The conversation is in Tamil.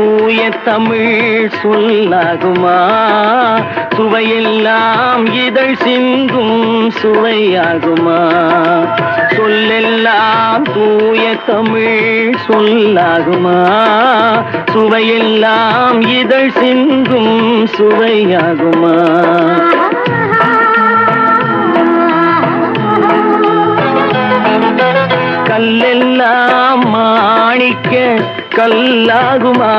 தூய தமிழ் சொல்லாகுமா? சுவையெல்லாம் இதழ் சிந்தும் சுவையாகுமா? சொல்லெல்லாம் தூய தமிழ் சொல்லாகுமா? சுவையெல்லாம் இதழ் சிந்தும் சுவையாகுமா? கல்லெல்லாம் மாணிக்க கல்லாகுமா?